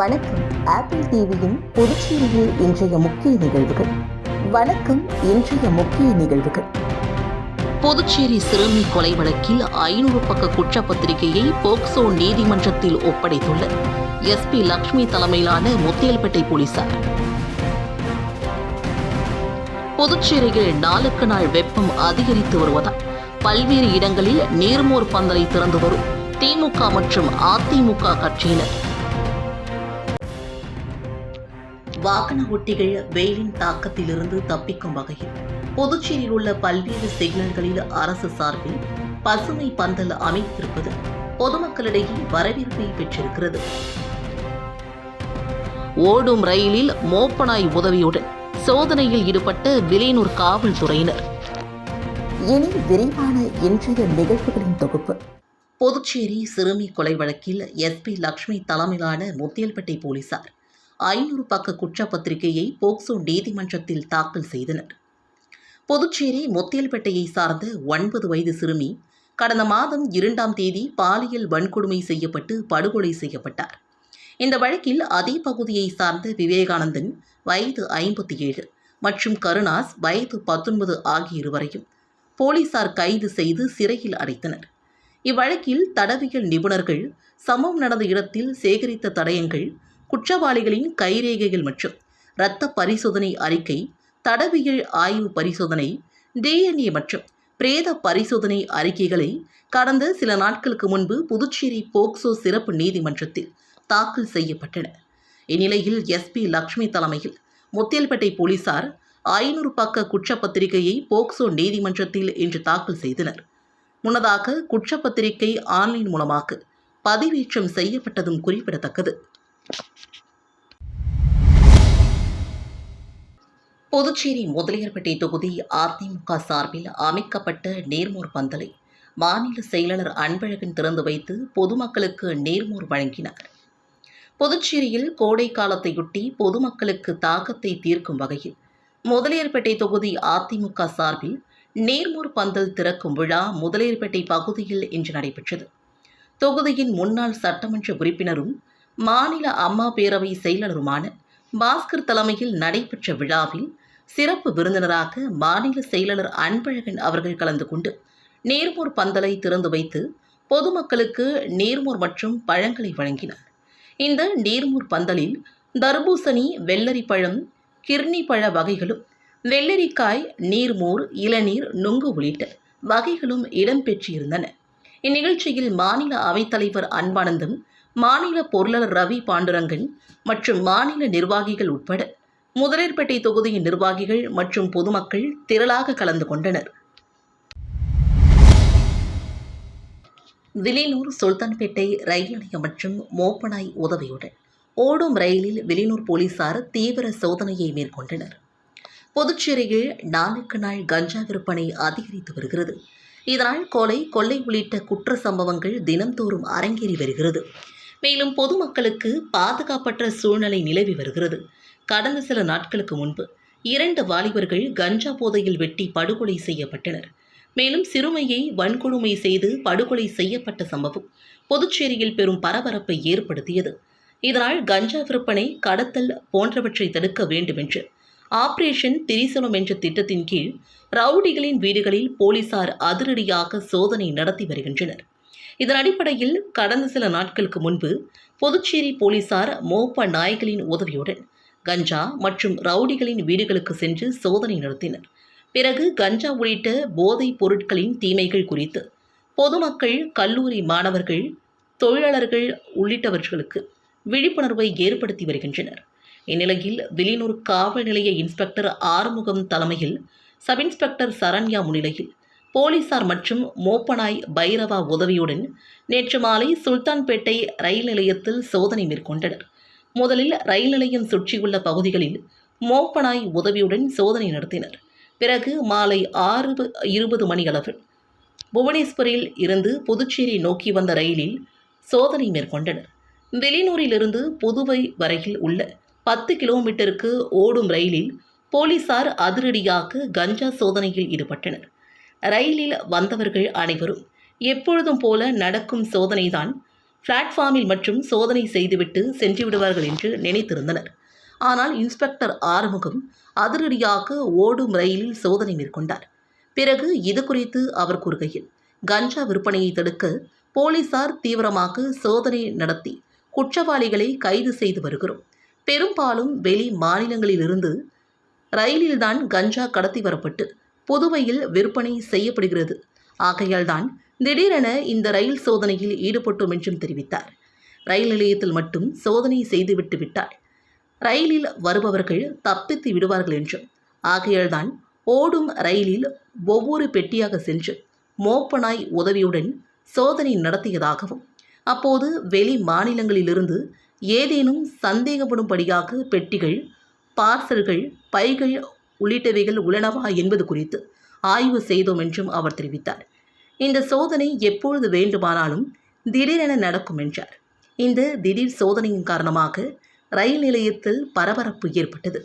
வணக்கம். ஆப்பிள் டிவியின் புதுச்சேரியில் இன்றைய முக்கிய நிகழ்வுகள். வணக்கம் இன்றைய முக்கிய நிகழ்வுகள். புதுச்சேரி சிறுமி கொலை வழக்கில் ஐநூறு பக்க குற்றப்பத்திரிகையை போக்சோ நீதிமன்றத்தில் ஒப்படைத்துள்ள எஸ்பி லக்ஷ்மி தலைமையிலான முத்தியல்பேட்டை போலீசார். புதுச்சேரியில் நாளுக்கு நாள் வெப்பம் அதிகரித்து வருவதால் பல்வேறு இடங்களில் நீர்மோர் பந்தலை திறந்து வரும் திமுக மற்றும் அதிமுக கட்சியினர் வாகன ஓட்டிகள் வெயிலின் தாக்கத்திலிருந்து தப்பிக்கும் வகையில் புதுச்சேரியில் உள்ள பல்வேறு சிக்னல்களில் அரசு சார்பில் பசுமை பந்தல் அமைத்திருப்பது பொதுமக்களிடையே வரவேற்பை பெற்றிருக்கிறது. ஓடும் ரயிலில் மோப்பனாய் உதவியுடன் சோதனையில் ஈடுபட்ட விலையனூர் காவல்துறையினர். இனி விரிவான இன்றைய நிகழ்வுகளின் தொகுப்பு. புதுச்சேரி சிறுமி கொலை வழக்கில் எஸ்பி லக்ஷ்மி தலைமையிலான முத்தியல்பேட்டை போலீசார் ஐநூறு பக்க குற்றப்பத்திரிகையை போக்சோ நீதிமன்றத்தில் தாக்கல் செய்தனர். புதுச்சேரி முத்தியல்பேட்டையை சார்ந்த ஒன்பது வயது சிறுமி கடந்த மாதம் இரண்டாம் தேதி பாலியல் வன்கொடுமை செய்யப்பட்டு படுகொலை செய்யப்பட்டார். இந்த வழக்கில் அதே பகுதியை சார்ந்த விவேகானந்தன் வயது ஐம்பத்தி ஏழு மற்றும் கருணாஸ் வயது பத்தொன்பது ஆகிய இருவரையும் போலீசார் கைது செய்து சிறையில் அடைத்தனர். இவ்வழக்கில் தடவியல் நிபுணர்கள் சம்பவம் நடந்த இடத்தில் சேகரித்த தடயங்கள் குற்றவாளிகளின் கைரேகைகள் மற்றும் இரத்த பரிசோதனை அறிக்கை தடவியல் ஆய்வு பரிசோதனை டிஎன்ஏ மற்றும் பிரேத பரிசோதனை அறிக்கைகளை கடந்த சில நாட்களுக்கு முன்பு புதுச்சேரி போக்சோ சிறப்பு நீதிமன்றத்தில் தாக்கல் செய்யப்பட்டன. இந்நிலையில் எஸ்பி லக்ஷ்மி தலைமையில் முத்தியல்பேட்டை போலீசார் ஐநூறு பக்க குற்றப்பத்திரிகையை போக்சோ நீதிமன்றத்தில் இன்று தாக்கல் செய்தனர். முன்னதாக குற்றப்பத்திரிகை ஆன்லைன் மூலமாக பதிவேற்றம் செய்யப்பட்டதும் குறிப்பிடத்தக்கது. புதுச்சேரி முதலியார்பேட்டை தொகுதி அதிமுக சார்பில் அமைக்கப்பட்ட நேர்மோர் பந்தலை மாநில செயலாளர் அன்பழகன் திறந்து வைத்து பொதுமக்களுக்கு நேர்மோர் வழங்கினார். புதுச்சேரியில் கோடை காலத்தையொட்டி பொதுமக்களுக்கு தாக்கத்தை தீர்க்கும் வகையில் முதலியார்பேட்டை தொகுதி அதிமுக சார்பில் நேர்மோர் பந்தல் திறக்கும் விழா முதலியார்பேட்டை பகுதியில் இன்று நடைபெற்றது. தொகுதியின் முன்னாள் சட்டமன்ற உறுப்பினரும் மாநில அம்மா பேரவை செயலாளருமான பாஸ்கர் தலைமையில் நடைபெற்ற விழாவில் சிறப்பு விருந்தினராக மாநில செயலாளர் அன்பழகன் அவர்கள் கலந்து கொண்டு நேர்மோர் பந்தலை திறந்து வைத்து பொதுமக்களுக்கு நேர்மோர் மற்றும் பழங்களை வழங்கினார். இந்த நேர்மோர் பந்தலில் தர்பூசணி வெள்ளரி பழம் கிர்னி பழ வகைகளும் வெள்ளரிக்காய் நீர்மோர் இளநீர் நுங்கு உள்ளிட்ட வகைகளும் இடம்பெற்றிருந்தன. இந்நிகழ்ச்சியில் மாநில அவைத்தலைவர் அன்பானந்தம் மாநில பொருளாளர் ரவி பாண்டுரங்கன் மற்றும் மாநில நிர்வாகிகள் உட்பட முதலீர்பேட்டை தொகுதியின் நிர்வாகிகள் மற்றும் பொதுமக்கள் திரளாக கலந்து கொண்டனர். வில்லியனூர் சுல்தான்பேட்டை ரயில் நிலையம் மற்றும் மோப்பனாய் உதவியுடன் ஓடும் ரயிலில் வில்லியனூர் போலீசார் தீவிர சோதனையை மேற்கொண்டனர். புதுச்சேரியில் நாளுக்கு நாள் கஞ்சா விற்பனை அதிகரித்து வருகிறது. இதனால் கொலை கொள்ளை உள்ளிட்ட குற்ற சம்பவங்கள் தினம்தோறும் அரங்கேறி வருகிறது. மேலும் பொதுமக்களுக்கு பாதுகாப்பற்ற சூழ்நிலை நிலவி வருகிறது. கடந்த சில நாட்களுக்கு முன்பு இரண்டு வாலிபர்கள் கஞ்சா போதையில் வெட்டி படுகொலை செய்யப்பட்டனர். மேலும் சிறுமியை வன்கொடுமை செய்து படுகொலை செய்யப்பட்ட சம்பவம் புதுச்சேரியில் பெரும் பரபரப்பை ஏற்படுத்தியது. இதனால் கஞ்சா விற்பனை கடத்தல் போன்றவற்றை தடுக்க வேண்டுமென்று ஆபரேஷன் திரிசலம் என்ற திட்டத்தின் கீழ் ரவுடிகளின் வீடுகளில் போலீசார் அதிரடியாக சோதனை நடத்தி வருகின்றனர். இதன் அடிப்படையில் கடந்த சில நாட்களுக்கு முன்பு புதுச்சேரி போலீசார் மோப்ப நாய்களின் உதவியுடன் கஞ்சா மற்றும் ரவுடிகளின் வீடுகளுக்கு சென்று சோதனை நடத்தினர். பிறகு கஞ்சா உள்ளிட்ட போதைப் பொருட்களின் தீமைகள் குறித்து பொதுமக்கள் கல்லூரி மாணவர்கள் தொழிலாளர்கள் உள்ளிட்டவர்களுக்கு விழிப்புணர்வை ஏற்படுத்தி வருகின்றனர். இந்நிலையில் வெளியூர் காவல் நிலைய இன்ஸ்பெக்டர் ஆறுமுகம் தலைமையில் சப் இன்ஸ்பெக்டர் சரண்யா முன்னிலையில் போலீசார் மற்றும் மோப்பனாய் பைரவா உதவியுடன் நேற்று மாலை சுல்தான்பேட்டை ரயில் நிலையத்தில் சோதனை மேற்கொண்டனர். முதலில் ரயில் நிலையம் சுற்றியுள்ள பகுதிகளில் மோப்பனாய் உதவியுடன் சோதனை நடத்தினர். பிறகு மாலை ஆறு இருபது மணியளவில் புவனேஸ்வரில் இருந்து புதுச்சேரி நோக்கி வந்த ரயிலில் சோதனை மேற்கொண்டனர். வெளியூரிலிருந்து புதுவை வரையில் உள்ள பத்து கிலோமீட்டருக்கு ஓடும் ரயிலில் போலீசார் அதிரடியாக கஞ்சா சோதனையில் ஈடுபட்டனர். ரயிலில் வந்தவர்கள் அனைவரும் எப்பொழுதும் போல நடக்கும் சோதனைதான். பிளாட்ஃபார்மில் மற்றும் சோதனை செய்துவிட்டு சென்று விடுவார்கள் என்று நினைத்திருந்தனர். ஆனால் இன்ஸ்பெக்டர் ஆறுமுகம் அதிரடியாக ஓடும் ரயிலில் சோதனை மேற்கொண்டார். பிறகு இது குறித்து அவர் கூறுகையில் கஞ்சா விற்பனையை தடுக்க போலீசார் தீவிரமாக சோதனை நடத்தி குற்றவாளிகளை கைது செய்து வருகிறோம். பெரும்பாலும் வெளி மாநிலங்களிலிருந்து ரயிலில்தான் கஞ்சா கடத்தி வரப்பட்டு புதுவையில் விற்பனை செய்யப்படுகிறது. ஆகையால்தான் திடீரென இந்த ரயில் சோதனையில் ஈடுபட்டோம் என்றும் தெரிவித்தார். ரயில் நிலையத்தில் மட்டும் சோதனை செய்துவிட்டு விட்டார். ரயிலில் வருபவர்கள் தப்பித்து விடுவார்கள் என்றும் ஆகையால்தான் ஓடும் ரயிலில் ஒவ்வொரு பெட்டியாக சென்று மோப்பனாய் உதவியுடன் சோதனை நடத்தியதாகவும் அப்போது வெளி மாநிலங்களிலிருந்து ஏதேனும் சந்தேகப்படும்படியாக பெட்டிகள் பார்சல்கள் பைகள் உள்ளிட்டவைகள் உள்ளனவா என்பது குறித்து ஆய்வு செய்தோம் என்றும் அவர் தெரிவித்தார். இந்த சோதனை எப்பொழுது வேண்டுமானாலும் திடீரென நடக்கும் என்றார். இந்த திடீர் சோதனையின் காரணமாக ரயில் நிலையத்தில் பரபரப்பு ஏற்பட்டது.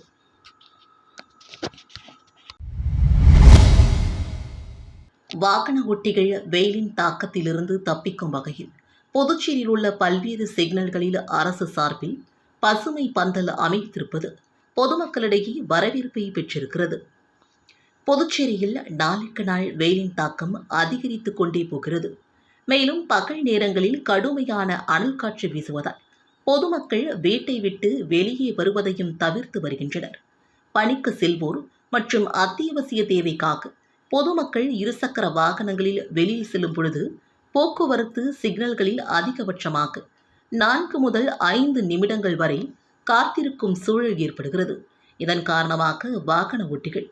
வாகன ஒட்டிகள் வெயிலின் தாக்கத்திலிருந்து தப்பிக்கும் வகையில் புதுச்சேரியில் உள்ள பல்வேறு சிக்னல்களில் அரசு சார்பில் பசுமை பந்தல் அமைத்திருப்பது பொதுமக்களிடையே வரவேற்பை பெற்றிருக்கிறது. புதுச்சேரியில் நாளுக்கு நாள் வெயிலின் தாக்கம் அதிகரித்து கொண்டே போகிறது. மேலும் பகல் நேரங்களில் கடுமையான அனல் காற்று வீசுவதால் பொதுமக்கள் வீட்டை விட்டு வெளியே வருவதையும் தவிர்த்து வருகின்றனர். பணிக்கு செல்வோர் மற்றும் அத்தியாவசிய தேவைக்காக பொதுமக்கள் இருசக்கர வாகனங்களில் வெளியில் செல்லும் பொழுது போக்குவரத்து சிக்னல்களில் அதிகபட்சமாக நான்கு முதல் ஐந்து நிமிடங்கள் வரை காத்திருக்கும் சூழல் ஏற்படுகிறது. இதன் காரணமாக வாகன ஓட்டிகள்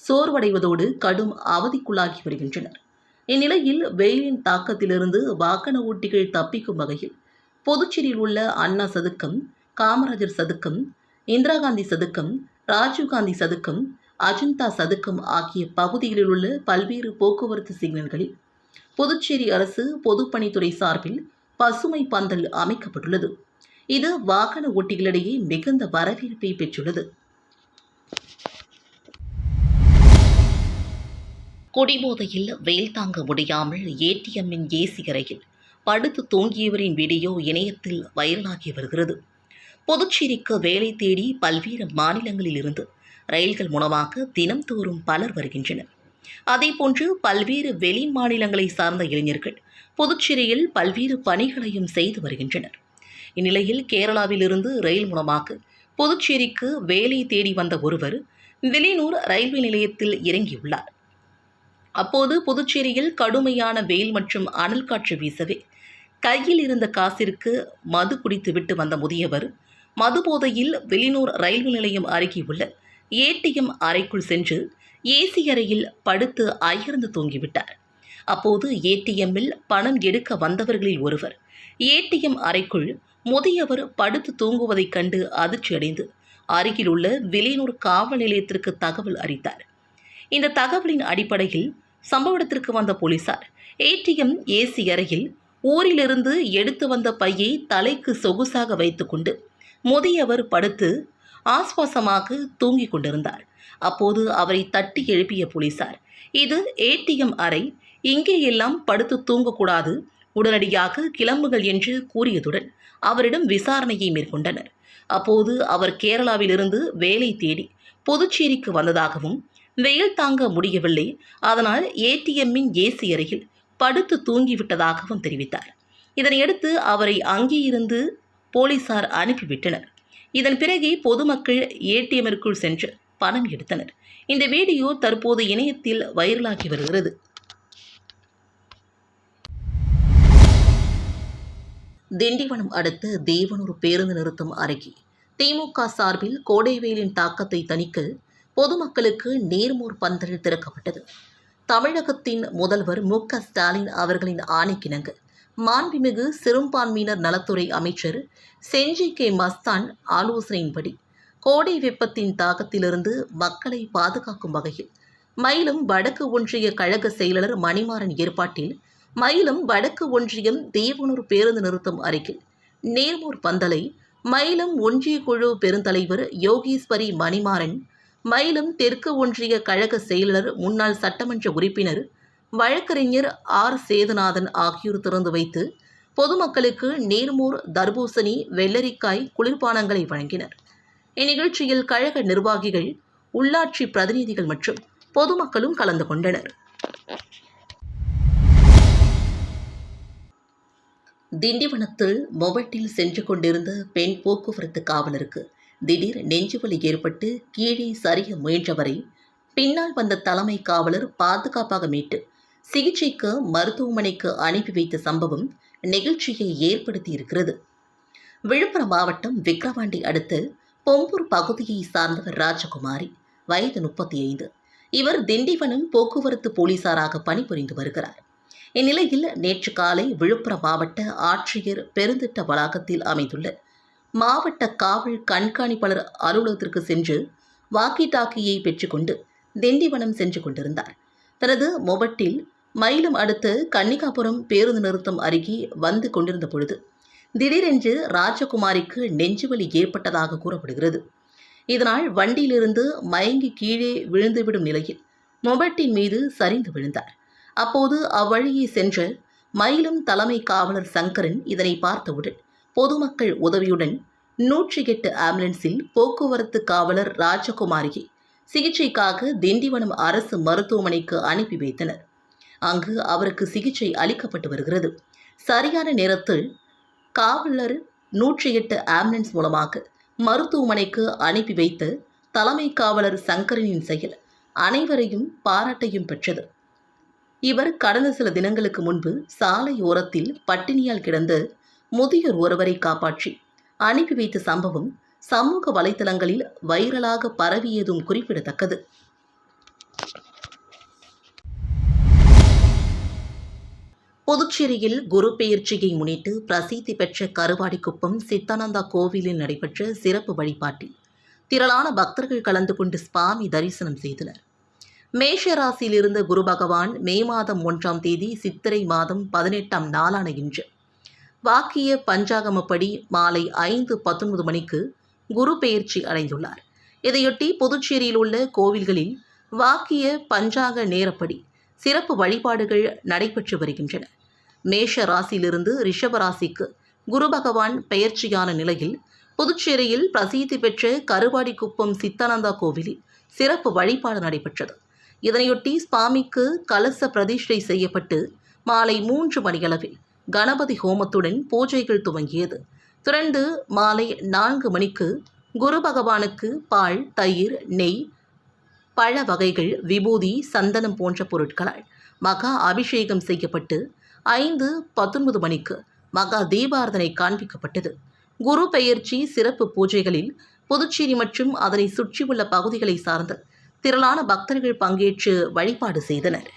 சோர்வடைவதோடு கடும் அவதிக்குள்ளாகி வருகின்றனர். இந்நிலையில் வெயிலின் தாக்கத்திலிருந்து வாகன ஓட்டிகள் தப்பிக்கும் வகையில் புதுச்சேரியில் உள்ள அண்ணா சதுக்கம் காமராஜர் சதுக்கம் இந்திரா காந்தி சதுக்கம் ராஜீவ்காந்தி சதுக்கம் அஜந்தா சதுக்கம் ஆகிய பகுதிகளில் உள்ள பல்வேறு போக்குவரத்து சிக்னல்களில் புதுச்சேரி அரசு பொதுப்பணித்துறை சார்பில் பசுமை பந்தல் அமைக்கப்பட்டுள்ளது. இது வாகன ஓட்டிகளிடையே மிகுந்த வரவேற்பை பெற்றுள்ளது. குடிபோதையில் வெயில் தாங்க முடியாமல் ஏடிஎம்மின் ஏசி அறையில் படுத்து தூங்கியவரின் வீடியோ இணையத்தில் வைரலாகி வருகிறது. புதுச்சேரிக்கு வேலை தேடி பல்வேறு மாநிலங்களிலிருந்து ரயில்கள் மூலமாக தினம்தோறும் பலர் வருகின்றனர். அதேபோன்று பல்வேறு வெளி மாநிலங்களை சார்ந்த இளைஞர்கள் புதுச்சேரியில் பல்வேறு பணிகளையும் செய்து வருகின்றனர். இந்நிலையில் கேரளாவிலிருந்து ரயில் மூலமாக புதுச்சேரிக்கு வேலை தேடி வந்த ஒருவர் வெளியூர் ரயில்வே நிலையத்தில் இறங்கியுள்ளார். அப்போது புதுச்சேரியில் கடுமையான வெயில் மற்றும் அனல் காற்று வீசவே கையில் இருந்த காசிற்கு மது குடித்து விட்டு வந்த முதியவர் மது போதையில் வெளியூர் ரயில்வே நிலையம் அருகே உள்ள ஏடிஎம் அறைக்குள் சென்று ஏசி அறையில் படுத்து அயர்ந்து தூங்கிவிட்டார். அப்போது ஏடிஎம்மில் பணம் எடுக்க வந்தவர்களில் ஒருவர் ஏடிஎம் அறைக்குள் முதியவர் படுத்து தூங்குவதைக் கண்டு அதிர்ச்சியடைந்து அருகில் உள்ள காவல் நிலையத்திற்கு தகவல் அறித்தார் இந்த தகவலின் அடிப்படையில் சம்பவ இடத்திற்கு வந்த போலீசார் ஏடிஎம் ஏசி அறையில் ஊரிலிருந்து எடுத்து வந்த பையை தலைக்கு சொகுசாக வைத்துக்கொண்டு முதியவர் படுத்து ஆஸ்வாசமாக தூங்கிக் கொண்டிருந்தார். அப்போது அவரை தட்டி எழுப்பிய போலீசார் இது ஏடிஎம் அறை இங்கே எல்லாம் படுத்து தூங்கக்கூடாது. உடனடியாக கிளம்புகள் என்று கூறியதுடன் அவரிடம் விசாரணையை மேற்கொண்டனர். அப்போது அவர் கேரளாவிலிருந்து வேலை தேடி புதுச்சேரிக்கு வந்ததாகவும் வெயில் தாங்க முடியவில்லை. அதனால் ஏடிஎம்மின் ஏசி அருகில் படுத்து தூங்கிவிட்டதாகவும் தெரிவித்தார். இதனையடுத்து அவரை அங்கே இருந்து போலீசார் அனுப்பிவிட்டனர். இதன் பிறகே பொதுமக்கள் ஏடிஎம்மிற்குள் சென்று பணம் எடுத்தனர். இந்த வீடியோ தற்போது இணையத்தில் வைரலாகி வருகிறது. திண்டிவனம் அடுத்த தேவனூர் பேருந்து நிறுத்தம் அருகே. திமுக சார்பில் கோடைவேலின் தாக்கத்தை தணிக்க பொதுமக்களுக்கு நேர்மூர் பந்தல் திறக்கப்பட்டது. தமிழகத்தின் முதல்வர் மு க ஸ்டாலின் அவர்களின் ஆணைக்கிணங்க. மாண்புமிகு சிறுபான்மையினர் நலத்துறை அமைச்சர் செஞ்சி கே மஸ்தான் ஆலோசனையின்படி கோடை வெப்பத்தின் தாக்கத்திலிருந்து மக்களை பாதுகாக்கும் வகையில் மேலும் வடக்கு ஒன்றிய கழக செயலாளர் மணிமாறன் ஏற்பாட்டில் மயிலம் வடக்கு ஒன்றியம் தேவனூர் பேருந்து நிறுத்தம் அருகில். நேர்மூர் பந்தலை மயிலம் ஒன்றிய குழு பெருந்தலைவர் யோகீஸ்வரி மணிமாறன் மயிலம் தெற்கு ஒன்றிய கழக செயலர் முன்னாள் சட்டமன்ற உறுப்பினர் வழக்கறிஞர் ஆர். சேதுநாதன் ஆகியோர் திறந்து வைத்து பொதுமக்களுக்கு நேர்மூர் தர்பூசணி வெள்ளரிக்காய் குளிர்பானங்களை வழங்கினர். இந்நிகழ்ச்சியில் கழக நிர்வாகிகள் உள்ளாட்சி பிரதிநிதிகள் மற்றும் பொதுமக்களும் கலந்து கொண்டனர். திண்டிவனத்தில் மொபட்டில் சென்று கொண்டிருந்த பெண் போக்குவரத்து காவலருக்கு திடீர் நெஞ்சுவலி ஏற்பட்டு கீழே சரிய முயன்றவரை பின்னால் வந்த தலைமை காவலர் பாதுகாப்பாக மீட்டு சிகிச்சைக்கு மருத்துவமனைக்கு அனுப்பி வைத்த சம்பவம் நெகிழ்ச்சியை ஏற்படுத்தியிருக்கிறது. விழுப்புரம் மாவட்டம் விக்ரவாண்டி அடுத்து பொம்பூர் பகுதியை சார்ந்தவர் ராஜகுமாரி வயது முப்பத்தி ஐந்து இவர் திண்டிவனம் போக்குவரத்து போலீசாராக பணிபுரிந்து வருகிறார். இந்நிலையில் நேற்று காலை விழுப்புரம் மாவட்ட ஆட்சியர் பெருந்திட்ட வளாகத்தில் அமைந்துள்ள மாவட்ட காவல் கண்காணிப்பாளர் அலுவலகத்திற்கு சென்று வாக்கி டாக்கியை பெற்றுக்கொண்டு திண்டிவனம் சென்று கொண்டிருந்தார். தனது மொபட்டில் மயிலும் அடுத்து கன்னிகாபுரம் பேருந்து நிறுத்தம் அருகே வந்து கொண்டிருந்த பொழுது திடீரென்று ராஜகுமாரிக்கு நெஞ்சுவலி ஏற்பட்டதாக கூறப்படுகிறது. இதனால் வண்டியிலிருந்து மயங்கி கீழே விழுந்துவிடும் நிலையில் மொபட்டின் மீது சரிந்து விழுந்தார். அப்போது அவ்வழியே சென்ற மயிலம் தலைமை காவலர் சங்கரன் இதனை பார்த்தவுடன் பொதுமக்கள் உதவியுடன் நூற்றி எட்டு ஆம்புலன்ஸில் போக்குவரத்து காவலர் ராஜகுமாரியை சிகிச்சைக்காக திண்டிவனம் அரசு மருத்துவமனைக்கு அனுப்பி வைத்தனர். அங்கு அவருக்கு சிகிச்சை அளிக்கப்பட்டு வருகிறது. சரியான நேரத்தில் காவலர் நூற்றி எட்டு ஆம்புலன்ஸ் மூலமாக மருத்துவமனைக்கு அனுப்பி வைத்த தலைமை காவலர் சங்கரனின் செயல் அனைவரையும் பாராட்டையும் பெற்றது. இவர் கடந்த சில தினங்களுக்கு முன்பு சாலையோரத்தில் பட்டினியால் கிடந்த முதியோர் ஒருவரை காப்பாற்றி அனுப்பி வைத்த சம்பவம் சமூக வலைதளங்களில் வைரலாக பரவியதும் குறிப்பிடத்தக்கது. புதுச்சேரியில் குரு பெயர்ச்சியை முன்னிட்டு பிரசித்தி பெற்ற கருவாடிக்குப்பம் சித்தானந்தா கோவிலில் நடைபெற்ற சிறப்பு வழிபாட்டில் திரளான பக்தர்கள் கலந்து கொண்டு சுவாமி தரிசனம் செய்தனர். மேஷராசியில் இருந்த குரு பகவான் மே மாதம் ஒன்றாம் தேதி சித்திரை மாதம் பதினெட்டாம் நாளான இன்று. வாக்கிய பஞ்சாகமப்படி மாலை ஐந்து பத்தொன்பது மணிக்கு குரு பெயர்ச்சி அடைந்துள்ளார். இதையொட்டி புதுச்சேரியில் உள்ள கோவில்களில் வாக்கிய பஞ்சாக நேரப்படி சிறப்பு வழிபாடுகள் நடைபெற்று வருகின்றன. மேஷ ராசியிலிருந்து ரிஷப ராசிக்கு குரு பகவான் பெயர்ச்சியான நிலையில் புதுச்சேரியில் பிரசித்தி பெற்ற கருவாடிக்குப்பம் சித்தானந்தா கோவிலில் சிறப்பு வழிபாடு நடைபெற்றது. இதனையொட்டி சுவாமிக்கு கலச பிரதிஷ்டை செய்யப்பட்டு மாலை மூன்று மணியளவில் கணபதி ஹோமத்துடன் பூஜைகள் துவங்கியது. தொடர்ந்து மாலை நான்கு மணிக்கு குரு பகவானுக்கு பால் தயிர் நெய் பழ வகைகள் விபூதி சந்தனம் போன்ற பொருட்களால் மகா அபிஷேகம் செய்யப்பட்டு ஐந்து பத்தொன்பது மணிக்கு மகா தீபாரதனை காண்பிக்கப்பட்டது. குரு பெயர்ச்சி சிறப்பு பூஜைகளில் புதுச்சேரி மற்றும் அதனை சுற்றியுள்ள பகுதிகளை சார்ந்த திரளான பக்தர்கள் பங்கேற்று வழிபாடு செய்தனர்.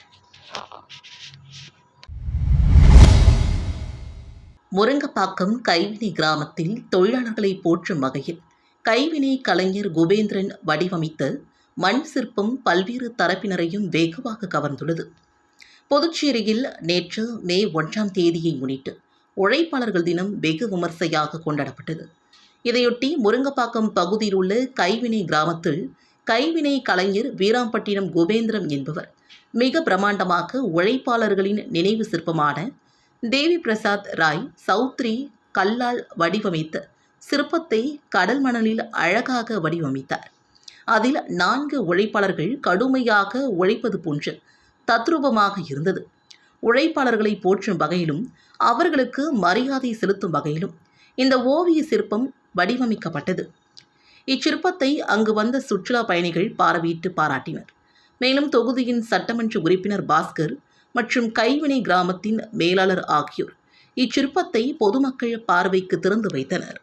முருங்கப்பாக்கம் கைவினை கிராமத்தில் தொழிலாளர்களை போற்றும் வகையில் கைவினை கலைஞர் குபேந்திரன் வடிவமைத்த மண் சிற்பம் பல்வேறு தரப்பினரையும் வெகுவாக கவர்ந்துள்ளது. புதுச்சேரியில் நேற்று மே ஒன்றாம் தேதியை முன்னிட்டு உழைப்பாளர்கள் தினம் வெகு விமர்சையாக கொண்டாடப்பட்டது. இதையொட்டி முருங்கப்பாக்கம் பகுதியில் உள்ள கைவினை கிராமத்தில் கைவினை கலைஞர் வீராம்பட்டினம் குபேந்திரம் என்பவர். மிக பிரமாண்டமாக உழைப்பாளர்களின் நினைவு சிற்பமான தேவி பிரசாத் ராய் சௌத்ரி கல்லால் வடிவமைத்த சிற்பத்தை கடல் மணலில் அழகாக வடிவமைத்தார். அதில் நான்கு உழைப்பாளர்கள் கடுமையாக உழைப்பது போன்று தத்ரூபமாக இருந்தது. உழைப்பாளர்களை போற்றும் வகையிலும் அவர்களுக்கு மரியாதை செலுத்தும் வகையிலும் இந்த ஓவிய சிற்பம் வடிவமைக்கப்பட்டது. இச்சிற்பத்தை அங்கு வந்த சுற்றுலா பயணிகள் பார்வையிட்டு பாராட்டினர். மேலும் தொகுதியின் சட்டமன்ற உறுப்பினர் பாஸ்கர் மற்றும் கைவினை கிராமத்தின் மேலாளர் ஆகியோர் இச்சிற்பத்தை பொதுமக்கள் பார்வைக்கு திறந்து வைத்தனர்.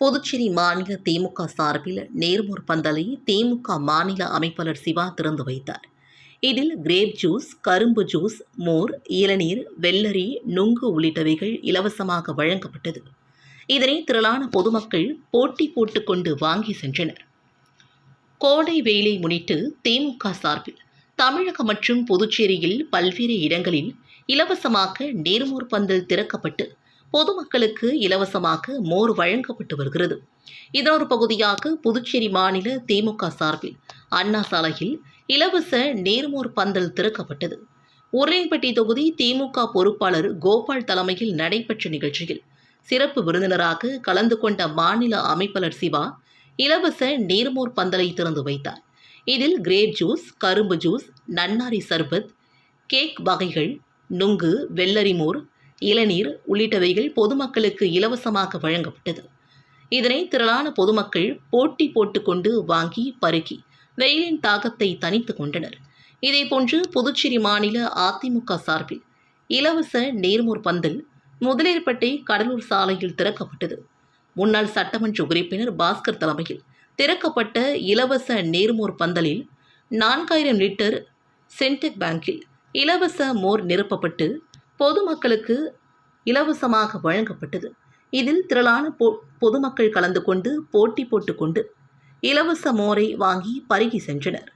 புதுச்சேரி மாநில திமுக சார்பில் நேர்மூர் பந்தலை திமுக மாநில அமைப்பாளர் சிவா திறந்து வைத்தார். இதில் கிரேப் ஜூஸ் கரும்பு ஜூஸ் மோர் இளநீர் வெள்ளரி நுங்கு உள்ளிட்டவைகள் இலவசமாக வழங்கப்பட்டது. இதனை திரளான பொதுமக்கள் போட்டி போட்டுக்கொண்டு வாங்கி சென்றனர். கோடை வெயிலை முன்னிட்டு திமுக சார்பில் தமிழகம் மற்றும் புதுச்சேரியில் பல்வேறு இடங்களில் இலவசமாக நீர்மோர் பந்தல் திறக்கப்பட்டு பொதுமக்களுக்கு இலவசமாக மோர் வழங்கப்பட்டு வருகிறது. இதன் ஒரு பகுதியாக புதுச்சேரி மாநில திமுக சார்பில் அண்ணா சாலையில் இலவச நேர்மோர் பந்தல் திறக்கப்பட்டது. உருளையன்பட்டி தொகுதி திமுக பொறுப்பாளர் கோபால் தலைமையில் நடைபெற்ற நிகழ்ச்சியில் சிறப்பு விருந்தினராக கலந்து கொண்ட மாநில அமைப்பாளர் சிவா இலவச நீர்மோர் பந்தலை திறந்து வைத்தார். இதில் கிரேப் ஜூஸ் கரும்பு ஜூஸ் நன்னாரி சர்பத் கேக் வகைகள் நுங்கு வெள்ளரிமோர் இளநீர் உள்ளிட்டவைகள் பொதுமக்களுக்கு இலவசமாக வழங்கப்பட்டது. இதனை திரளான பொதுமக்கள் போட்டி போட்டுக்கொண்டு வாங்கி பருகி வெயிலின் தாக்கத்தை தணித்துக் கொண்டனர். இதேபோன்று புதுச்சேரி மாநில அதிமுக சார்பில் இலவச நேர்மூர் பந்தல் முதலியர்பட்டை கடலூர் சாலையில் திறக்கப்பட்டது. முன்னாள் சட்டமன்ற உறுப்பினர் பாஸ்கர் தலைமையில் திறக்கப்பட்ட இலவச நேர்மோர் பந்தலில் நான்காயிரம் லிட்டர் சென்டெக் பேங்கில் இலவச மோர் நிரப்பப்பட்டு பொதுமக்களுக்கு இலவசமாக வழங்கப்பட்டது. இதில் திரளான பொ பொதுமக்கள் கலந்து கொண்டு போட்டி போட்டுக்கொண்டு இலவச மோரை வாங்கி பருகி சென்றனர்.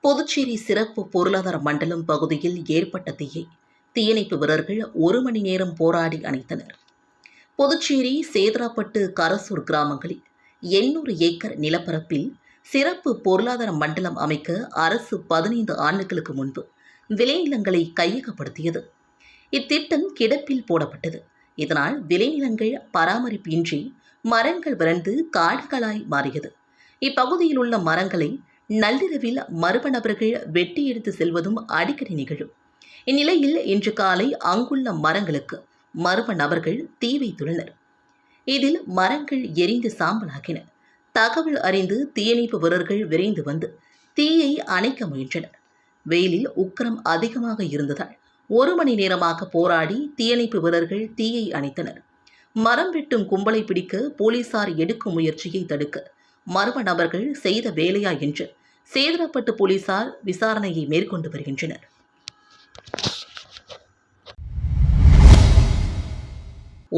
புதுச்சேரி சிறப்பு பொருளாதார மண்டலம் பகுதியில் ஏற்பட்ட தீயை தீயணைப்பு வீரர்கள் ஒரு மணி நேரம் போராடி அணைத்தனர். புதுச்சேரி சேதராப்பட்டு கரசூர் கிராமங்களில் எண்ணூறு ஏக்கர் நிலப்பரப்பில் சிறப்பு பொருளாதார மண்டலம் அமைக்க அரசு பதினைந்து ஆண்டுகளுக்கு முன்பு விளைநிலங்களை கையகப்படுத்தியது. இத்திட்டம் கிடப்பில் போடப்பட்டது. இதனால் விளைநிலங்கள் பராமரிப்பின்றி மரங்கள் வறண்டு காடுகளாய் மாறியது. இப்பகுதியில் உள்ள மரங்களை நள்ளிரவில் மர்ம நபர்கள் வெட்டி எடுத்து செல்வதும் அடிக்கடி நிகழும். இந்நிலையில் இன்று காலை அங்குள்ள மரங்களுக்கு மர்ம நபர்கள் தீ வைத்துள்ளனர். இதில் மரங்கள் எரிந்து சாம்பலாகின. தகவல் அறிந்து தீயணைப்பு வீரர்கள் விரைந்து வந்து தீயை அணைக்க முயன்றனர். வெயிலில் உக்கிரம் அதிகமாக இருந்ததால் ஒரு மணி நேரமாக போராடி தீயணைப்பு வீரர்கள் தீயை அணைத்தனர். மரம் வெட்டும் கும்பலை பிடிக்க போலீசார் எடுக்கும் முயற்சியை தடுக்க மர்ம நபர்கள் செய்த வேலையா என்று சேதரப்பட்டு போலீசார் விசாரணையை மேற்கொண்டு வருகின்றனர்.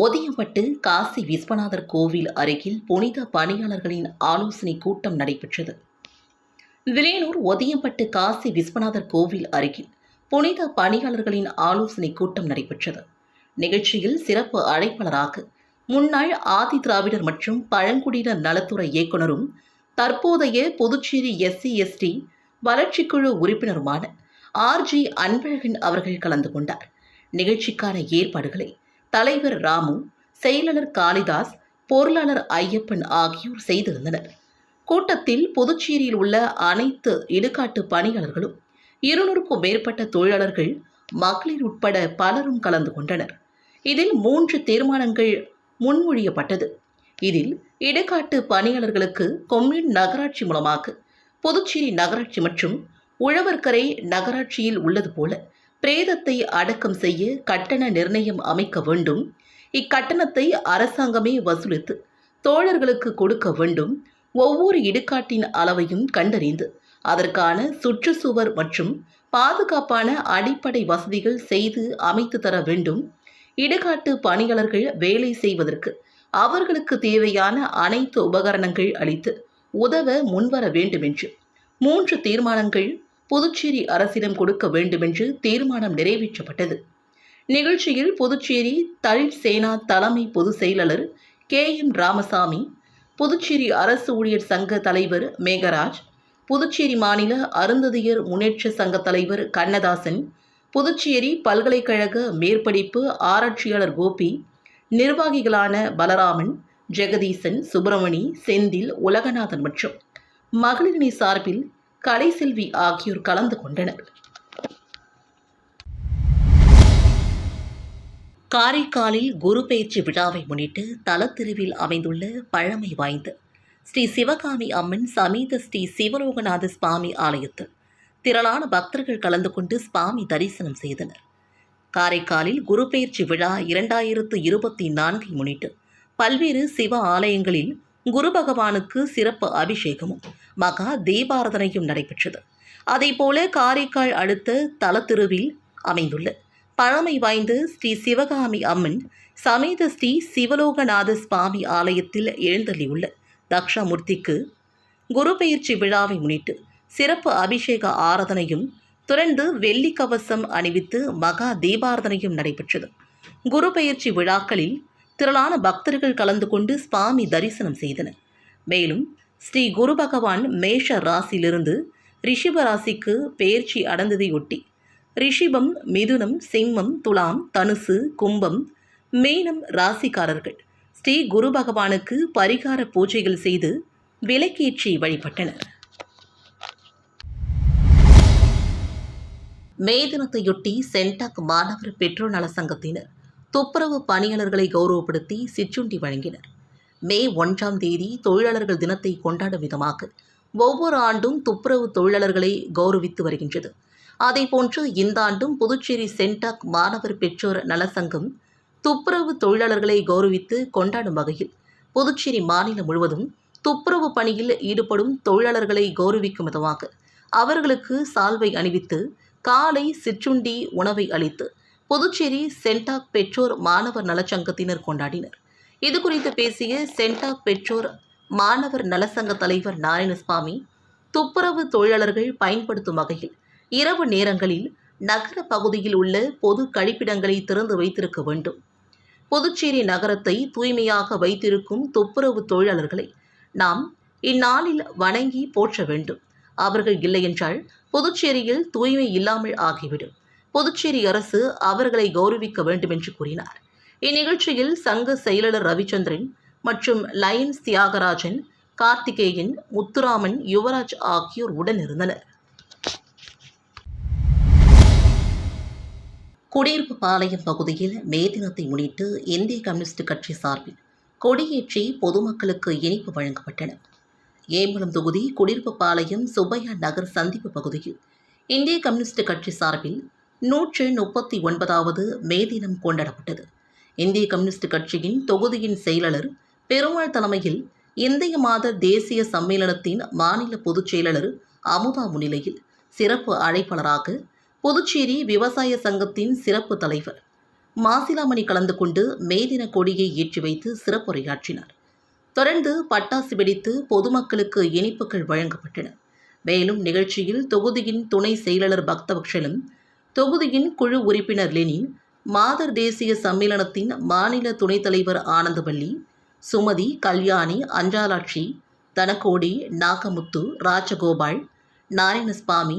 ஒதியம்பட்டு காசி விஸ்வநாதர் கோவில் அருகில் புனித பணியாளர்களின் ஆலோசனை கூட்டம் நடைபெற்றது. விலையனூர் ஒதியம்பட்டு காசி விஸ்வநாதர் கோவில் அருகில் புனித பணியாளர்களின் ஆலோசனை கூட்டம் நடைபெற்றது. நிகழ்ச்சியில் சிறப்பு அழைப்பாளராக முன்னாள் ஆதி திராவிடர் மற்றும் பழங்குடியினர் நலத்துறை இயக்குனரும் தற்போதைய புதுச்சேரி எஸ்சி எஸ்டி வளர்ச்சிக்குழு உறுப்பினருமான ஆர்ஜி அன்பழகன் அவர்கள் கலந்து கொண்டார். நிகழ்ச்சிக்கான ஏற்பாடுகளை தலைவர் ராமு செயலாளர் காளிதாஸ் பொருளாளர் ஐயப்பன் ஆகியோர் செய்திருந்தனர். கூட்டத்தில் புதுச்சேரியில் உள்ள அனைத்து இடுகாட்டு பணியாளர்களும் இருநூறுக்கும் மேற்பட்ட தொழிலாளர்கள் மகளிர் உட்பட பலரும் கலந்து கொண்டனர். இதில் மூன்று தீர்மானங்கள் முன்மொழியப்பட்டது. இதில் இடைக்காட்டு பணியாளர்களுக்கு கொம்யூன் நகராட்சி மூலமாக புதுச்சேரி நகராட்சி மற்றும் உழவர்கரை நகராட்சியில் உள்ளது போல பிரேதத்தை அடக்கம் செய்ய கட்டண நிர்ணயம் அமைக்க வேண்டும். இக்கட்டணத்தை அரசாங்கமே வசூலித்து தோழர்களுக்கு கொடுக்க வேண்டும். ஒவ்வொரு இடுகாட்டின் அளவையும் கண்டறிந்து அதற்கான சுற்றுச்சுவர் மற்றும் பாதுகாப்பான அடிப்படை வசதிகள் செய்து அமைத்து தர வேண்டும். இடுகாட்டு பணியாளர்கள் வேலை செய்வதற்கு அவர்களுக்கு தேவையான அனைத்து உபகரணங்கள் அளித்து உதவ முன்வர வேண்டும் என்று மூன்று தீர்மானங்கள் புதுச்சேரி அரசிடம் கொடுக்க வேண்டுமென்று தீர்மானம் நிறைவேற்றப்பட்டது. நிகழ்ச்சியில் புதுச்சேரி தலித் சேனா தலைமை பொதுச் செயலாளர் கே எம் ராமசாமி புதுச்சேரி அரசு ஊழியர் சங்க தலைவர் மேகராஜ் புதுச்சேரி மாநில அருந்ததியர் முன்னேற்ற சங்க தலைவர் கண்ணதாசன் புதுச்சேரி பல்கலைக்கழக மேற்படிப்பு ஆராய்ச்சியாளர் கோபி நிர்வாகிகளான பலராமன் ஜெகதீசன் சுப்பிரமணி செந்தில் உலகநாதன் மற்றும் மகளிரணி சார்பில் கலைசெல்வி ஆகியோர் கலந்து கொண்டனர். காரைக்காலில் குரு பயிற்சி விழாவை முன்னிட்டு தலத்தெருவில் அமைந்துள்ள பழமை வாய்ந்த ஸ்ரீ சிவகாமி அம்மன் சமீத ஸ்ரீ சிவலோகநாத சுவாமி ஆலயத்தில் திரளான பக்தர்கள் கலந்து கொண்டு சுவாமி தரிசனம் செய்தனர். காரைக்காலில் குரு பயிற்சி விழா இரண்டாயிரத்து இருபத்தி நான்கை முன்னிட்டு பல்வேறு சிவ ஆலயங்களில் குரு பகவானுக்கு சிறப்பு அபிஷேகமும் மகா தீபாரதனையும் நடைபெற்றது. அதேபோல காரைக்கால் அடுத்த தலத்திருவில் அமைந்துள்ள பழமை வாய்ந்த ஸ்ரீ சிவகாமி அம்மன் சமேத ஸ்ரீ சிவலோகநாத சுவாமி ஆலயத்தில் எழுந்தள்ளியுள்ள தக்ஷமூர்த்திக்கு குரு பயிற்சி விழாவை முன்னிட்டு சிறப்பு அபிஷேக ஆராதனையும் தொடர்ந்து வெள்ளி கவசம் அணிவித்து மகா தீபாரதனையும் நடைபெற்றது. குரு பயிற்சி விழாக்களில் திரளான பக்தர்கள் கலந்து கொண்டு சுவாமி தரிசனம் செய்தனர். மேலும் ஸ்ரீ குரு பகவான் மேஷ ராசியிலிருந்து ரிஷிப ராசிக்கு பெயர்ச்சி அடைந்ததையொட்டி ரிஷிபம் மிதுனம் சிம்மம் துலாம் தனுசு கும்பம் மீனம் ராசிக்காரர்கள் ஸ்ரீ குரு பகவானுக்கு பரிகார பூஜைகள் செய்து விலக்கேற்றி வழிபட்டனர். மே தினத்தையொட்டி சென்டாக் மாணவர் பெற்றோர் நல சங்கத்தினர் துப்புரவு பணியாளர்களை கௌரவப்படுத்தி சிற்றுண்டி வழங்கினர். மே ஒன்றாம் தேதி தொழிலாளர்கள் தினத்தை கொண்டாடும் விதமாக ஒவ்வொரு ஆண்டும் துப்புரவு தொழிலாளர்களை கௌரவித்து வருகின்றது. அதேபோன்று இந்த ஆண்டும் புதுச்சேரி சென்டாக் மாணவர் பெற்றோர் நலசங்கம் துப்புரவு தொழிலாளர்களை கௌரவித்து கொண்டாடும் வகையில் புதுச்சேரி மாநிலம் முழுவதும் துப்புரவு பணியில் ஈடுபடும் தொழிலாளர்களை கௌரவிக்கும் விதமாக அவர்களுக்கு சால்வை அணிவித்து காலை சிற்றுண்டி உணவை அளித்து புதுச்சேரி சென்டாக் பெற்றோர் மாணவர் நலச்சங்கத்தினர் கொண்டாடினர். இது குறித்து பேசிய சென்டாக் பெற்றோர் மாணவர் நலசங்க தலைவர் நாராயணசுவாமி துப்புரவு தொழிலாளர்கள் பயன்படுத்தும் வகையில் இரவு நேரங்களில் நகர பகுதியில் உள்ள பொது கழிப்பிடங்களை திறந்து வைத்திருக்க வேண்டும். புதுச்சேரி நகரத்தை தூய்மையாக வைத்திருக்கும் துப்புரவு தொழிலாளர்களை நாம் இந்நாளில் வணங்கி போற்ற வேண்டும். அவர்கள் இல்லையென்றால் புதுச்சேரியில் தூய்மை இல்லாமல் ஆகிவிடும். புதுச்சேரி அரசு அவர்களை கௌரவிக்க வேண்டும் என்று கூறினார். இந்நிகழ்ச்சியில் சங்க செயலாளர் ரவிச்சந்திரன் மற்றும் லயன்ஸ் தியாகராஜன் கார்த்திகேயன் முத்துராமன் யுவராஜ் ஆகியோர் உடனிருந்தனர். குடியிருப்பு பாளையம் பகுதியில் மே தினத்தை முன்னிட்டு இந்திய கம்யூனிஸ்ட் கட்சி சார்பில் கொடியேற்றி பொதுமக்களுக்கு இனிப்பு வழங்கப்பட்டன. ஏம்பலம் தொகுதி குடியிருப்பு பாளையம் சுப்பையா நகர் சந்திப்பு பகுதியில் இந்திய கம்யூனிஸ்ட் கட்சி சார்பில் நூற்று முப்பத்தி ஒன்பதாவது மே தினம் கொண்டாடப்பட்டது. இந்திய கம்யூனிஸ்ட் கட்சியின் தொகுதியின் செயலாளர் பெருமாள் தலைமையில் இந்திய மாத தேசிய சம்மேளனத்தின் மாநில பொதுச் செயலாளர் அமுதா முன்னிலையில் சிறப்பு அழைப்பாளராக புதுச்சேரி விவசாய சங்கத்தின் சிறப்பு தலைவர். மாசிலாமணி கலந்து கொண்டு மே தின கொடியை ஏற்றி வைத்து சிறப்புரையாற்றினார். தொடர்ந்து பட்டாசு வெடித்து பொதுமக்களுக்கு இனிப்புகள் வழங்கப்பட்டன. மேலும் நிகழ்ச்சியில் தொகுதியின் துணை செயலாளர் பக்தபக்ஷலும் தொகுதியின் குழு உறுப்பினர் லெனின் மாதர் தேசிய சம்மேளனத்தின் மாநில துணைத் தலைவர் ஆனந்தவள்ளி சுமதி கல்யாணி அஞ்சாலாட்சி தனக்கோடி நாகமுத்து ராஜகோபால் நாராயணசுவாமி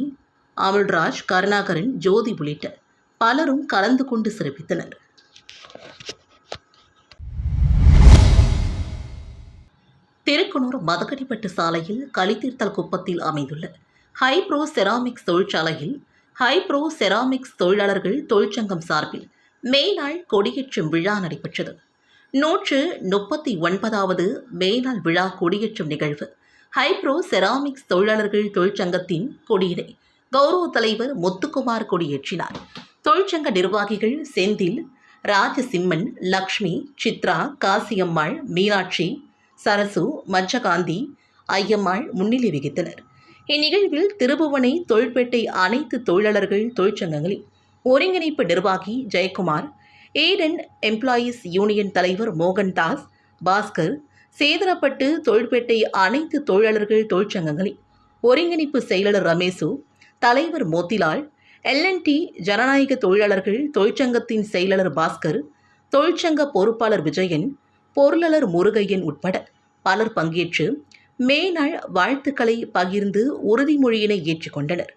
அமல்ராஜ் கருணாகரன் ஜோதி உள்ளிட்ட பலரும் கலந்து கொண்டு சிறப்பித்தனர். திருக்குனூர் மதகடிப்பட்டு சாலையில் களித்தீர்த்தல் குப்பத்தில் அமைந்துள்ள ஹைப்ரோ செராமிக்ஸ் தொழிற்சாலையில் ஹைப்ரோ செராமிக்ஸ் தொழிலாளர்கள் தொழிற்சங்கம் சார்பில் மேனாள் கொடியேற்றும் விழா நடைபெற்றது. நூற்று முப்பத்தி ஒன்பதாவது மேனாள் விழா கொடியேற்றும் நிகழ்வு ஹைப்ரோ செராமிக்ஸ் தொழிலாளர்கள் தொழிற்சங்கத்தின் கொடியினை கௌரவ தலைவர் முத்துக்குமார் கொடியேற்றினார். தொழிற்சங்க நிர்வாகிகள் செந்தில் ராஜசிம்மன் லக்ஷ்மி சித்ரா காசியம்மாள் மீனாட்சி சரசு மஞ்சகாந்தி ஐயம்மாள் முன்னிலை வகித்தனர். இந்நிகழ்வில் திருபுவனை தொழிற்பேட்டை அனைத்து தொழிலாளர்கள் தொழிற்சங்கங்களின் ஒருங்கிணைப்பு நிர்வாகி ஜெயக்குமார் ஏடன் எம்ப்ளாயீஸ் யூனியன் தலைவர் மோகன்தாஸ் பாஸ்கர் சேதனப்பட்டு தொழிற்பேட்டை அனைத்து தொழிலாளர்கள் தொழிற்சங்கங்களின் ஒருங்கிணைப்பு செயலாளர் ரமேசு தலைவர் மோத்திலால் எல்என்டி ஜனநாயக தொழிலாளர்கள் தொழிற்சங்கத்தின் செயலாளர் பாஸ்கர் தொழிற்சங்க பொறுப்பாளர் விஜயன் பொருளாளர் முருகையன் உட்பட பலர் பங்கேற்று மே நாள் வாழ்த்துக்களை பகிர்ந்து உறுதிமொழியினை ஏற்றுக்கொண்டனர்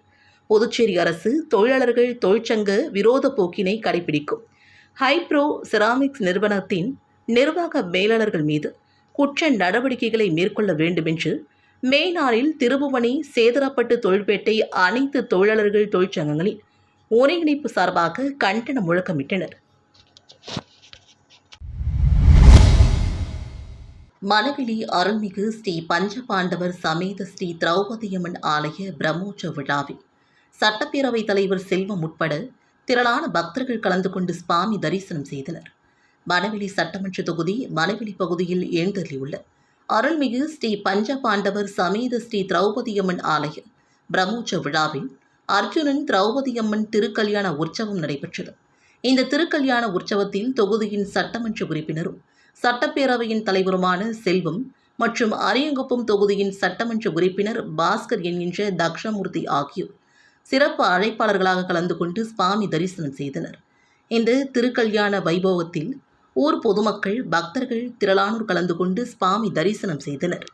புதுச்சேரி அரசு தொழிலாளர்கள் தொழிற்சங்க விரோத போக்கினை கடைபிடிக்கும். ஹைப்ரோ செராமிக்ஸ் நிறுவனத்தின் நிர்வாக மேலாளர்கள் மீது குற்ற நடவடிக்கைகளை மேற்கொள்ள வேண்டும் என்று மே நாளில் திருபுவனை சேதராப்பட்டு தொழிற்பேட்டை அனைத்து தொழிலாளர்கள் தொழிற்சங்கங்களில் ஒருங்கிணைப்பு சார்பாக கண்டன முழக்கமிட்டனர். மணவெளி அருள்மிகு ஸ்ரீ பஞ்சபாண்டவர் சமேத ஸ்ரீ திரௌபதியம்மன் ஆலய பிரம்மோற்சவ விழாவில் சட்டப்பேரவைத் தலைவர் செல்வம் உட்பட திரளான பக்தர்கள் கலந்து கொண்டு சுவாமி தரிசனம் செய்தனர். மணவெளி சட்டமன்ற தொகுதி மணவெளி பகுதியில் எழுந்தருளியுள்ள அருள்மிகு ஸ்ரீ பஞ்சபாண்டவர் சமேத ஸ்ரீ திரௌபதியம்மன் ஆலய பிரம்மோற்சவ விழாவில் அர்ஜுனன் திரௌபதியம்மன் திருக்கல்யாண உற்சவம் நடைபெற்றது. இந்த திருக்கல்யாண உற்சவத்தில் தொகுதியின் சட்டமன்ற உறுப்பினரும் சட்டப்பேரவையின் தலைவருமான செல்வம் மற்றும் அரியங்குப்பம் தொகுதியின் சட்டமன்ற உறுப்பினர் பாஸ்கர் என்கின்ற தக்ஷமூர்த்தி ஆகியோர் சிறப்பு அழைப்பாளர்களாக கலந்து கொண்டு சுவாமி தரிசனம் செய்தனர். இந்த திருக்கல்யாண வைபவத்தில் ஊர் பொதுமக்கள் பக்தர்கள் திரளானூர் கலந்து கொண்டு சுவாமி தரிசனம் செய்தனர்.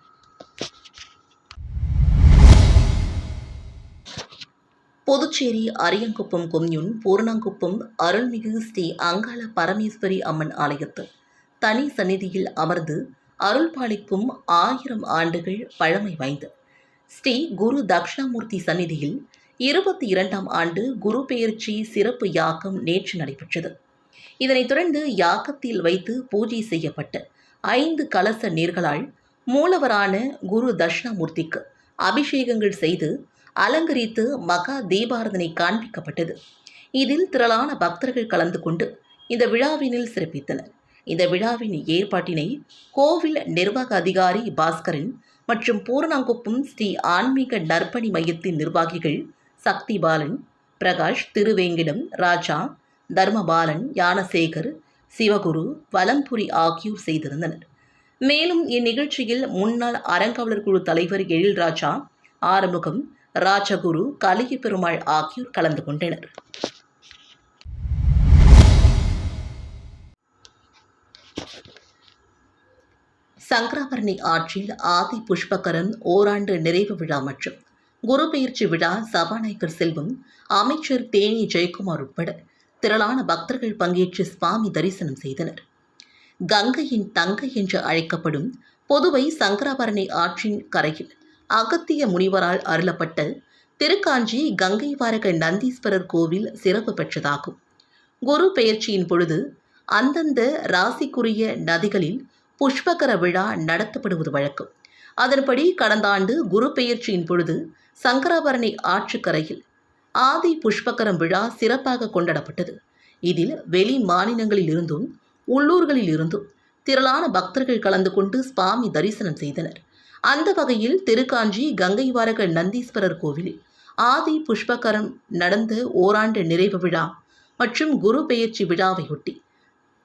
புதுச்சேரி அரியங்குப்பம் கொம்யூன் பூர்ணாங்குப்பம் அருள்மிகு ஸ்ரீ அங்காள பரமேஸ்வரி அம்மன் ஆலயத்தில் தனி சந்நிதியில் அமர்ந்து அருள் பாலிக்கும் ஆயிரம் ஆண்டுகள் பழமை வாய்ந்த ஸ்ரீ குரு தக்ஷணாமூர்த்தி சந்நிதியில் இருபத்தி இரண்டாம் ஆண்டு குரு பெயர்ச்சி சிறப்பு யாகம் நேற்று நடைபெற்றது. இதனைத் தொடர்ந்து யாகத்தில் வைத்து பூஜை செய்யப்பட்ட ஐந்து கலச நீர்களால் மூலவரான குரு தட்சிணாமூர்த்திக்கு அபிஷேகங்கள் செய்து அலங்கரித்து மகா தீபாரதனை காண்பிக்கப்பட்டது. இதில் திரளான பக்தர்கள் கலந்து கொண்டு இந்த விழாவினில் சிறப்பித்தனர். இந்த விழாவின் ஏற்பாட்டினை கோவில் நிர்வாக அதிகாரி பாஸ்கரன் மற்றும் பூர்ணாங்குப்பம் ஸ்ரீ ஆன்மீக நற்பணி மையத்தின் நிர்வாகிகள் சக்தி பாலன் பிரகாஷ் திருவேங்கிடம் ராஜா தர்மபாலன் ஞானசேகர் சிவகுரு வலம்புரி ஆகியோர் செய்திருந்தனர். மேலும் இந்நிகழ்ச்சியில் முன்னாள் அறங்காவலர் குழு தலைவர் எழில்ராஜா ஆறுமுகம் ராஜகுரு கலிய பெருமாள் ஆகியோர் கலந்து கொண்டனர். சங்கராபரணி ஆற்றில் ஆதி புஷ்பகரன் ஓராண்டு நிறைவு விழா மற்றும் குரு பயிற்சி விழா சபாநாயகர் செல்வம் அமைச்சர் தேனி ஜெயக்குமார் உட்பட திரளான பக்தர்கள் பங்கேற்று சுவாமி தரிசனம் செய்தனர். கங்கையின் தங்கை என்று அழைக்கப்படும் பொதுவை சங்கராபரணி ஆற்றின் கரையில் அகத்திய முனிவரால் அருளப்பட்ட திருக்காஞ்சி கங்கை வாரக நந்தீஸ்வரர் கோவில் சிறப்பு பெற்றதாகும். குரு பெயர்ச்சியின் பொழுது அந்தந்த ராசிக்குரிய நதிகளில் புஷ்பகர விழா நடத்தப்படுவது வழக்கம். அதன்படி கடந்த ஆண்டு குரு பெயர்ச்சியின் பொழுது சங்கராபரணி ஆற்றுக்கரையில் ஆதி புஷ்பகரம் விழா சிறப்பாக கொண்டாடப்பட்டது. இதில் வெளி மாநிலங்களில் இருந்தும் உள்ளூர்களில் இருந்தும் திரளான பக்தர்கள் கலந்து கொண்டு சுவாமி தரிசனம் செய்தனர். அந்த வகையில் திருக்காஞ்சி கங்கைவாரக நந்தீஸ்வரர் கோவிலில் ஆதி புஷ்பகரம் நடந்த ஓராண்டு நிறைவு விழா மற்றும் குரு பெயர்ச்சி விழாவையொட்டி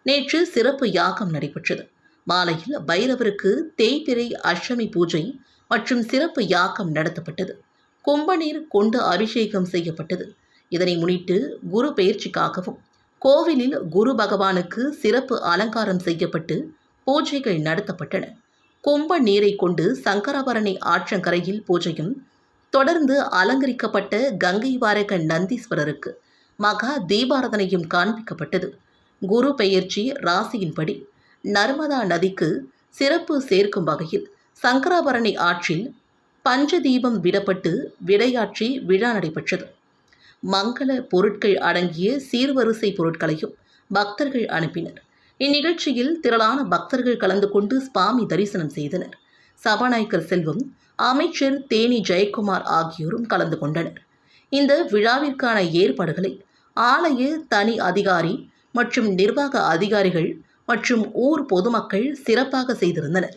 நேற்று சிறப்பு யாகம் நடைபெற்றது. மாலையில் பைரவருக்கு தேய்பிரை அஷ்டமி பூஜை மற்றும் சிறப்பு யாகம் நடத்தப்பட்டது. கும்பநீர் கொண்டு அபிஷேகம் செய்யப்பட்டது. இதனை முன்னிட்டு குரு பெயர்ச்சிக்காகவும் கோவிலில் குரு பகவானுக்கு சிறப்பு அலங்காரம் செய்யப்பட்டு பூஜைகள் நடத்தப்பட்டன. கும்ப நீரை கொண்டு சங்கராபரணி ஆற்றங்கரையில் பூஜையும் தொடர்ந்து அலங்கரிக்கப்பட்ட கங்கை வாரக நந்தீஸ்வரருக்கு மகா தீபாரதனையும் காண்பிக்கப்பட்டது. குரு பெயர்ச்சி ராசியின்படி நர்மதா நதிக்கு சிறப்பு சேர்க்கும் வகையில் சங்கராபரணி ஆற்றில் பஞ்சதீபம் விடப்பட்டு விடையாற்றி விழா நடைபெற்றது. மங்கள பொருட்கள் அடங்கிய சீர்வரிசை பொருட்களையும் பக்தர்கள் அனுப்பினர். இந்நிகழ்ச்சியில் திரளான பக்தர்கள் கலந்து கொண்டு சுவாமி தரிசனம் செய்தனர். சபாநாயகர் செல்வம் அமைச்சர் தேனி ஜெயக்குமார் ஆகியோரும் கலந்து கொண்டனர். இந்த விழாவிற்கான ஏற்பாடுகளை ஆலய தனி அதிகாரி மற்றும் நிர்வாக அதிகாரிகள் மற்றும் ஊர் பொதுமக்கள் சிறப்பாக செய்திருந்தனர்.